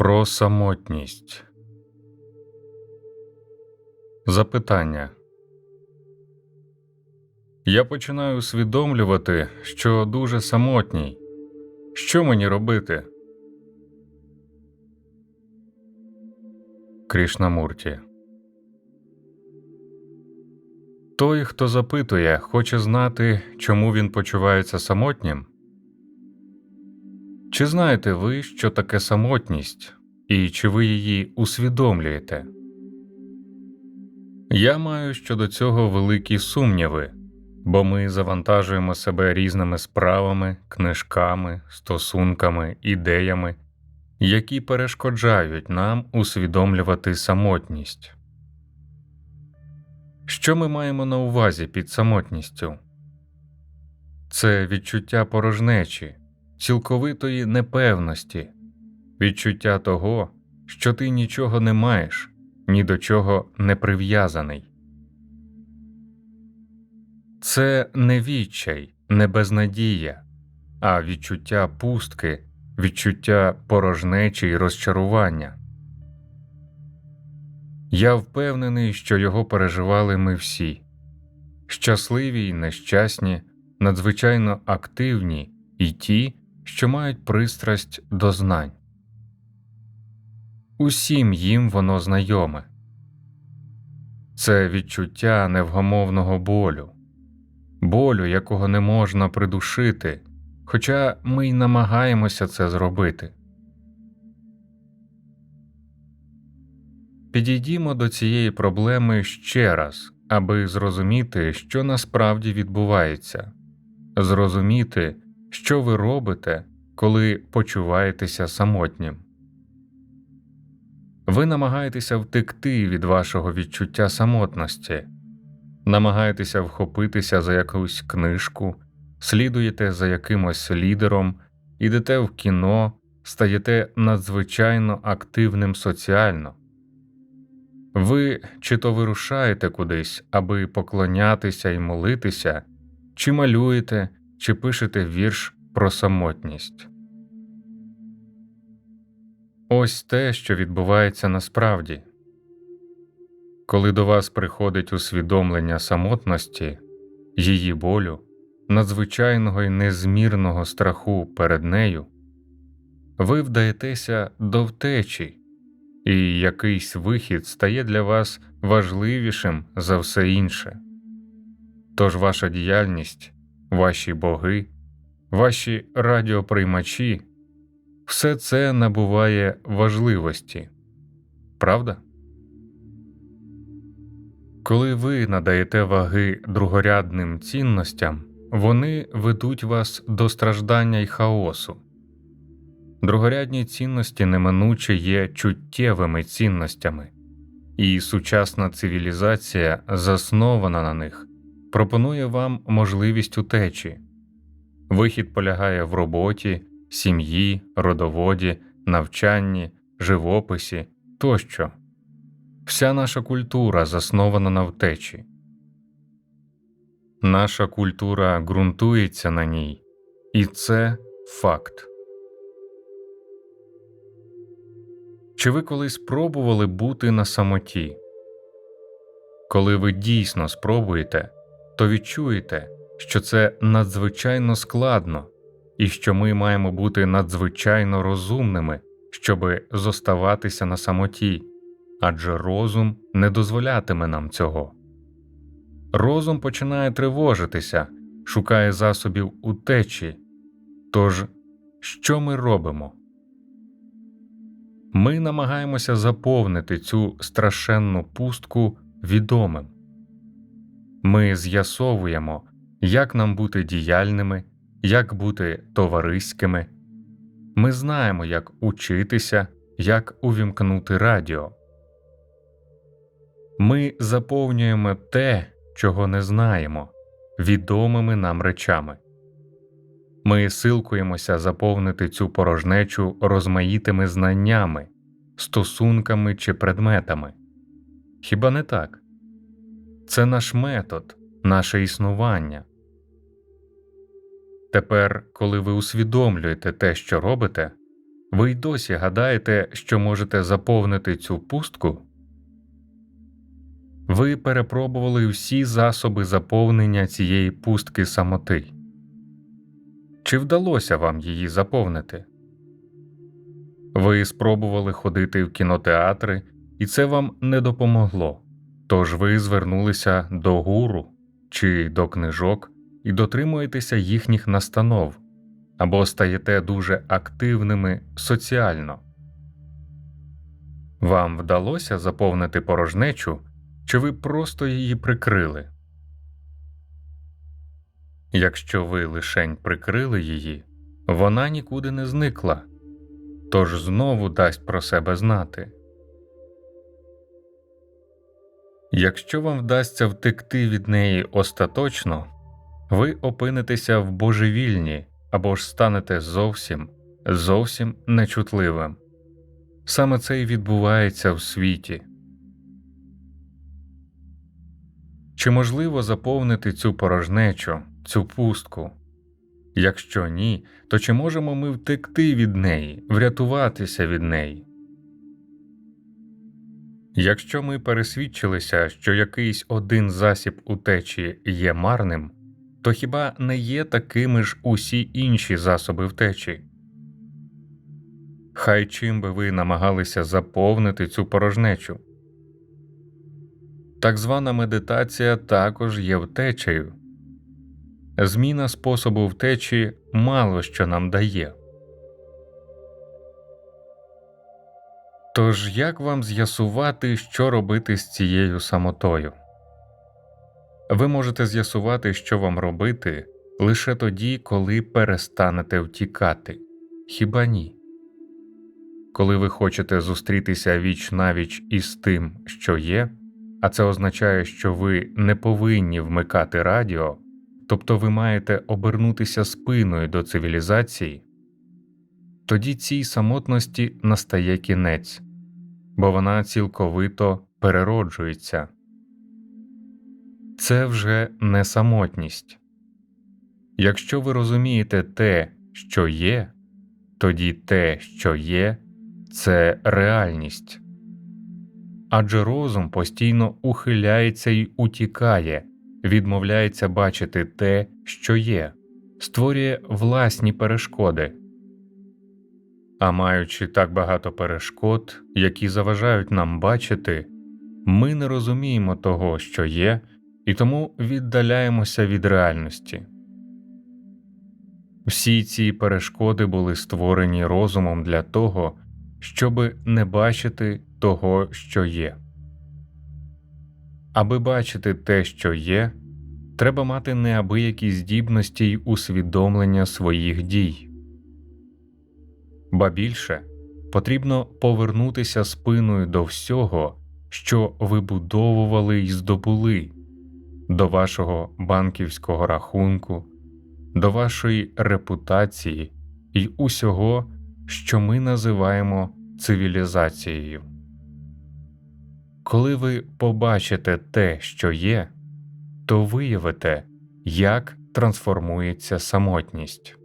Про самотність. Запитання. Я починаю усвідомлювати, що дуже самотній. Що мені робити? Крішнамурті. Той, хто запитує, хоче знати, чому він почувається самотнім. Чи знаєте ви, що таке самотність, і чи ви її усвідомлюєте? Я маю щодо цього великі сумніви, бо ми завантажуємо себе різними справами, книжками, стосунками, ідеями, які перешкоджають нам усвідомлювати самотність. Що ми маємо на увазі під самотністю? Це відчуття порожнечі, цілковитої непевності, відчуття того, що ти нічого не маєш, ні до чого не прив'язаний. Це не відчай, не безнадія, а відчуття пустки, відчуття порожнечі й розчарування. Я впевнений, що його переживали ми всі щасливі й нещасні, надзвичайно активні і ті, що мають пристрасть до знань. Усім їм воно знайоме це відчуття невгомовного болю, болю, якого не можна придушити, хоча ми й намагаємося це зробити. Підійдімо до цієї проблеми ще раз, аби зрозуміти, що насправді відбувається, зрозуміти, що ви робите, коли почуваєтеся самотнім. Ви намагаєтеся втекти від вашого відчуття самотності, намагаєтеся вхопитися за якусь книжку, слідуєте за якимось лідером, ідете в кіно, стаєте надзвичайно активним соціально. Ви чи то вирушаєте кудись, аби поклонятися і молитися, чи малюєте, чи пишете вірш про самотність. Ось те, що відбувається насправді. Коли до вас приходить усвідомлення самотності, її болю, надзвичайного і незмірного страху перед нею, ви вдаєтеся до втечі, і якийсь вихід стає для вас важливішим за все інше. Тож ваша діяльність, ваші боги, ваші радіоприймачі все це набуває важливості, правда? Коли ви надаєте ваги другорядним цінностям, вони ведуть вас до страждання й хаосу. Другорядні цінності неминуче є чуттєвими цінностями, і сучасна цивілізація, заснована на них, пропонує вам можливість утечі. Вихід полягає в роботі, сім'ї, родоводі, навчанні, живописі тощо. Вся наша культура заснована на втечі. Наша культура ґрунтується на ній, і це факт. Чи ви колись спробували бути на самоті? Коли ви дійсно спробуєте, то відчуєте, що це надзвичайно складно і що ми маємо бути надзвичайно розумними, щоби зоставатися на самоті, адже розум не дозволятиме нам цього. Розум починає тривожитися, шукає засобів утечі. Тож, що ми робимо? Ми намагаємося заповнити цю страшенну пустку відомим. Ми з'ясовуємо, як нам бути діяльними, як бути товариськими. Ми знаємо, як учитися, як увімкнути радіо. Ми заповнюємо те, чого не знаємо, відомими нам речами. Ми силкуємося заповнити цю порожнечу розмаїтими знаннями, стосунками чи предметами. Хіба не так? Це наш метод, наше існування. Тепер, коли ви усвідомлюєте те, що робите, Ви й досі гадаєте, що можете заповнити цю пустку? Ви перепробували всі засоби заповнення цієї пустки самоти. Чи вдалося вам її заповнити? Ви спробували ходити в кінотеатри, і це вам не допомогло. Тож ви звернулися до гуру чи до книжок і дотримуєтеся їхніх настанов або стаєте дуже активними соціально. Вам вдалося заповнити порожнечу, чи ви просто її прикрили? Якщо ви лишень прикрили її, вона нікуди не зникла, тож знову дасть про себе знати. Якщо вам вдасться втекти від неї остаточно, ви опинитеся в божевільні або ж станете зовсім, зовсім нечутливим. Саме це й відбувається в світі. Чи можливо заповнити цю порожнечу, цю пустку? Якщо ні, то чи можемо ми втекти від неї, врятуватися від неї? Якщо ми пересвідчилися, що якийсь один засіб утечі є марним, то хіба не є такими ж усі інші засоби втечі? Хай чим би ви намагалися заповнити цю порожнечу. Так звана медитація також є втечею. Зміна способу втечі мало що нам дає. Тож як вам з'ясувати, що робити з цією самотою? Ви можете з'ясувати, що вам робити лише тоді, коли перестанете втікати, хіба ні? Коли ви хочете зустрітися віч навіч із тим, що є, а це означає, що ви не повинні вмикати радіо, тобто ви маєте обернутися спиною до цивілізації, тоді цій самотності настає кінець, бо вона цілковито перероджується. Це вже не самотність. Якщо ви розумієте те, що є, тоді те, що є, це реальність. Адже розум постійно ухиляється й утікає, відмовляється бачити те, що є, створює власні перешкоди. А маючи так багато перешкод, які заважають нам бачити, ми не розуміємо того, що є, і тому віддаляємося від реальності. Всі ці перешкоди були створені розумом для того, щоби не бачити того, що є. Аби бачити те, що є, треба мати неабиякі здібності й усвідомлення своїх дій. Ба більше потрібно повернутися спиною до всього, що вибудовували й здобули, до вашого банківського рахунку, до вашої репутації і усього, що ми називаємо цивілізацією. Коли ви побачите те, що є, то виявите, як трансформується самотність.